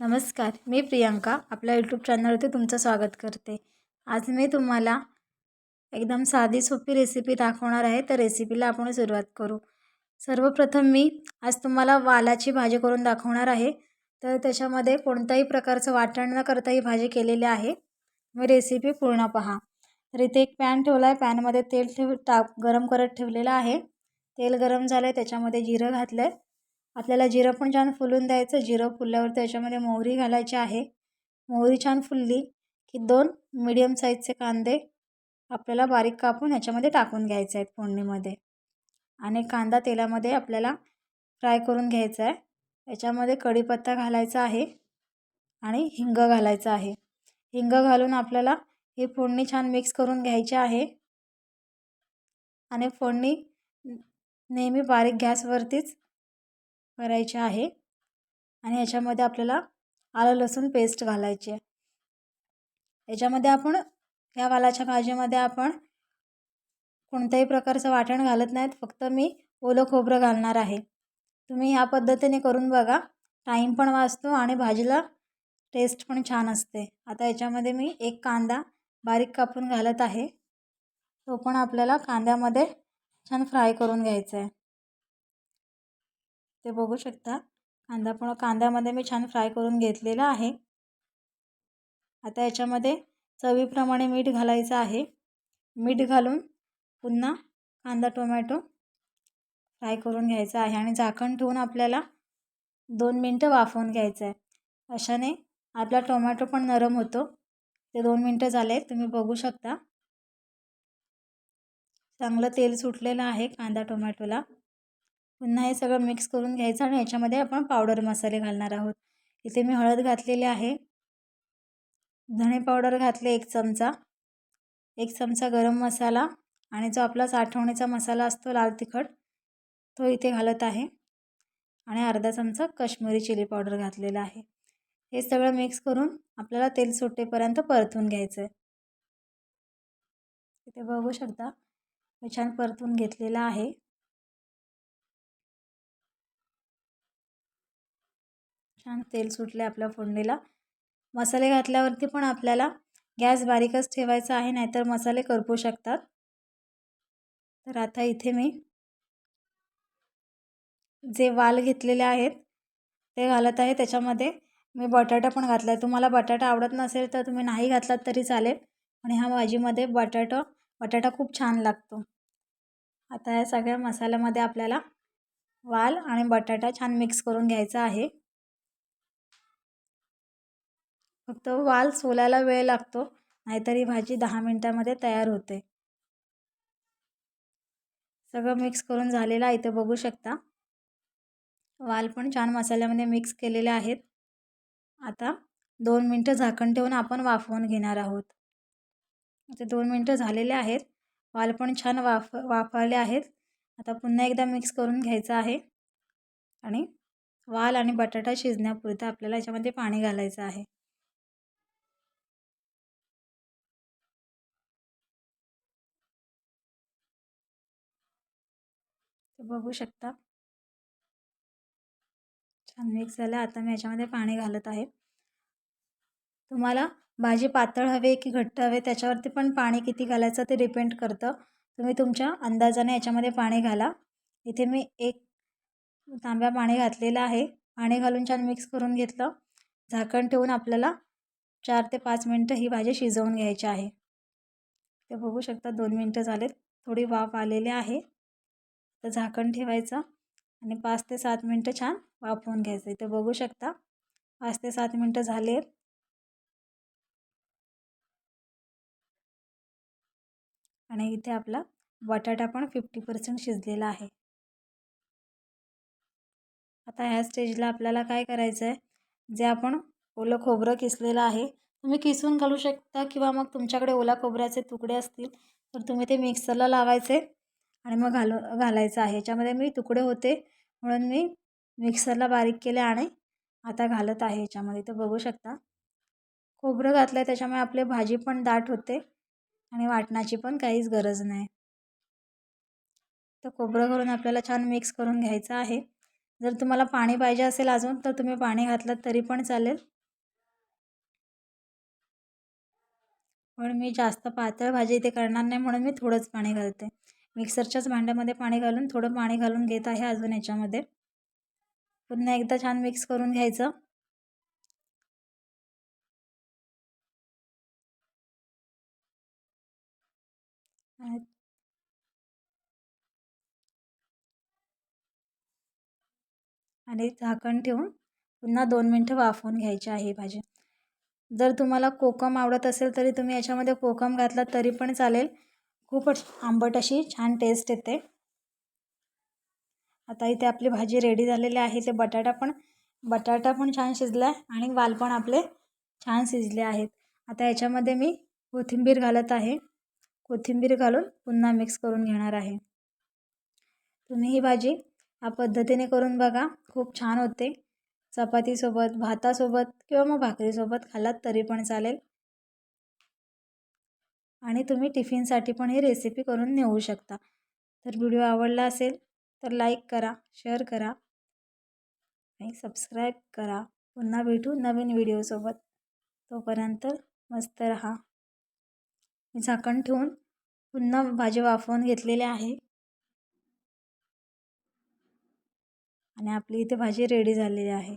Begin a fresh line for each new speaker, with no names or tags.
नमस्कार मी प्रियांका. आपल्या यूट्यूब चॅनलवरती तुमचं स्वागत करते. आज मी तुम्हाला एकदम साधी सोपी रेसिपी दाखवणार आहे. तर रेसिपीला आपण सुरुवात करू. सर्वप्रथम मी आज तुम्हाला वालाची भाजी करून दाखवणार आहे. तर त्याच्यामध्ये कोणत्याही प्रकारचं वाटण न करता ही भाजी केलेली आहे. मी रेसिपी पूर्ण पहा. तर इथे एक पॅन ठेवला आहे पॅनमध्ये तेल ठेव टाक गरम करत ठेवलेलं आहे. तेल गरम झालं आहे त्याच्यामध्ये जिरं घातलं आहे आपल्याला जिरं पण छान फुलून द्यायचं. जिरं फुलल्यावर त्याच्यामध्ये मोहरी घालायची आहे. मोहरी छान फुलली की दोन मिडियम साईजचे कांदे आपल्याला बारीक कापून ह्याच्यामध्ये टाकून घ्यायचे आहेत फोडणीमध्ये. आणि कांदा तेलामध्ये आपल्याला फ्राय करून घ्यायचा आहे. याच्यामध्ये कढीपत्ता घालायचा आहे आणि हिंग घालायचं आहे. हिंग घालून आपल्याला ही फोडणी छान मिक्स करून घ्यायची आहे. आणि फोडणी नेहमी बारीक गॅसवरतीच करायचे आहे. आणि याच्यामध्ये आपल्याला आलं लसूण पेस्ट घालायची. आहे याच्यामध्ये आपण या वालाच्या भाजीमध्ये आपण कोणत्याही प्रकारचं वाटण घालत नाहीत. फक्त मी ओलं खोबरं घालणार आहे. तुम्ही ह्या पद्धतीने करून बघा. टाईम पण वाचतो आणि भाजीला टेस्ट पण छान असते. आता याच्यामध्ये मी एक कांदा बारीक कापून घालत आहे. तो पण आपल्याला कांद्यामध्ये छान फ्राय करून घ्यायचा आहे. ते बघू शकता. कांदा पण कांद्यामध्ये मी छान फ्राय करून घेतलेला आहे. आता याच्यामध्ये चवीप्रमाणे मीठ घालायचं आहे. मीठ घालून पुन्हा कांदा टोमॅटो फ्राय करून घ्यायचा आहे आणि झाकण ठेवून आपल्याला दोन मिनटं वाफवून घ्यायचं आहे. अशाने आपला टोमॅटो पण नरम होतो. ते दोन मिनटं झाले तुम्ही बघू शकता. चांगलं तेल सुटलेलं आहे कांदा टोमॅटोला. पुन्हा हे सगळं मिक्स करून घ्यायचं आणि याच्यामध्ये आपण पावडर मसाले घालणार आहोत. इथे मी हळद घातलेली आहे. धणे पावडर घातले एक चमचा. एक चमचा गरम मसाला आणि जो आपला साठवणीचा मसाला असतो लाल तिखट तो इथे घालत आहे. आणि अर्धा चमचा कश्मीरी चिली पावडर घातलेला आहे. हे सगळं मिक्स करून आपल्याला तेल सुटेपर्यंत परतून घ्यायचं आहे इथे बघू शकता मी छान परतून घेतलेला आहे. छान तेल सुटले आपल्या फोडणीला. मसाले घातल्यावरती पण आपल्याला गॅस बारीकच ठेवायचा आहे नाहीतर मसाले करपू शकतात. तर आता इथे मी जे वाल घेतलेले आहेत ते घालत आहे. त्याच्यामध्ये मी बटाटा पण घातला आहे तुम्हाला बटाटा आवडत नसेल तर तुम्ही नाही घातलात तरी चालेल. आणि ह्या भाजीमध्ये बटाटा बटाटा खूप छान लागतो. आता या सगळ्या मसाल्यामध्ये आपल्याला वाल आणि बटाटा छान मिक्स करून घ्यायचा आहे. फक्त वाल सोलायला वेळ लागतो नाहीतर ही भाजी दहा मिनटामध्ये तयार होते. सगळं मिक्स करून झालेलं आहे इथं बघू शकता. वाल पण छान मसाल्यामध्ये मिक्स केलेले आहेत. आता दोन मिनटं झाकण ठेवून आपण वाफवून घेणार आहोत. आता दोन मिनटं झालेले आहेत. वाल पण छान वाफ वाफवले आहेत. आता पुन्हा एकदा मिक्स करून घ्यायचं आहे. आणि वाल आणि बटाटा शिजण्यापुरतं आपल्याला याच्यामध्ये पाणी घालायचं आहे. बघू शकता. छान मिक्स झालं. आता मी याच्यामध्ये पाणी घालत आहे. तुम्हाला भाजी पातळ हवे की घट्ट हवे त्याच्यावरती पण पाणी किती घालायचं ते डिपेंड करतं. तुम्ही तुमच्या अंदाजाने याच्यामध्ये पाणी घाला. इथे मी एक तांब्या पाणी घातलेलं आहे. पाणी घालून छान मिक्स करून घेतलं. झाकण ठेवून आपल्याला चार ते पाच मिनटं ही भाजी शिजवून घ्यायची आहे. ते बघू शकता दोन मिनटं झालेत. थोडी वाफ आलेली आहे. तर झाकण ठेवायचं आणि पाच ते सात मिनटं छान वाफवून घ्यायचं. इथे बघू शकता पाच ते सात मिनटं झाले. आणि इथे आपला बटाटा पण फिफ्टी पर्सेंट शिजलेला आहे. आता ह्या स्टेजला आपल्याला काय करायचं आहे जे आपण ओलं खोबरं किसलेलं आहे तुम्ही किसून घालू शकता किंवा मग तुमच्याकडे ओला खोबऱ्याचे तुकडे असतील तर तुम्ही ते मिक्सरला लावायचे. आणि मग घालू घालायचं आहे. ह्याच्यामध्ये मी तुकडे होते. म्हणून मी मिक्सरला बारीक केले आणि आता घालत आहे ह्याच्यामध्ये तर बघू शकता. खोबरं घातलं आहे त्याच्यामुळे आपली भाजी पण दाट होते आणि वाटणाची पण काहीच गरज नाही. तर खोबरं घालून आपल्याला छान मिक्स करून घ्यायचं आहे. जर तुम्हाला पाणी पाहिजे असेल अजून तर तुम्ही पाणी घातलं तरी पण चालेल. पण मी जास्त पातळ भाजी इथे करणार नाही म्हणून मी थोडंच पाणी घालते. मिक्सरच्याच भांड्यामध्ये पाणी घालून थोडं पाणी घालून घेत आहे अजून याच्यामध्ये. पुन्हा एकदा छान मिक्स करून घ्यायचं. आणि झाकण ठेवून पुन्हा दोन मिनटं वाफवून घ्यायची आहे भाजी. जर तुम्हाला कोकम आवडत असेल तरी तुम्ही याच्यामध्ये कोकम घातला तरी पण चालेल. खूपच आंबट अशी छान टेस्ट येते. आता इथे आपली भाजी रेडी झालेली आहे. ते बटाटा पण बटाटा पण छान शिजला आहे आणि वाल पण आपले छान शिजले आहेत. आता याच्यामध्ये मी कोथिंबीर घालत आहे. कोथिंबीर घालून पुन्हा मिक्स करून घेणार आहे. तुम्ही ही भाजी या पद्धतीने करून बघा. खूप छान होते. चपातीसोबत भातासोबत किंवा मग भाकरीसोबत खालात तरी पण चालेल. आणि तुम्ही टिफिनसाठी पण ही रेसिपी करून नेऊ शकता. तर व्हिडिओ आवडला असेल तर लाईक करा शेअर करा आणि सबस्क्राईब करा. पुन्हा भेटू नवीन व्हिडिओसोबत तोपर्यंत मस्त रहा. मी झाकण ठेवून पुन्हा भाजी वाफवून घेतलेली आहे. आणि आपली इथे भाजी रेडी झालेली आहे.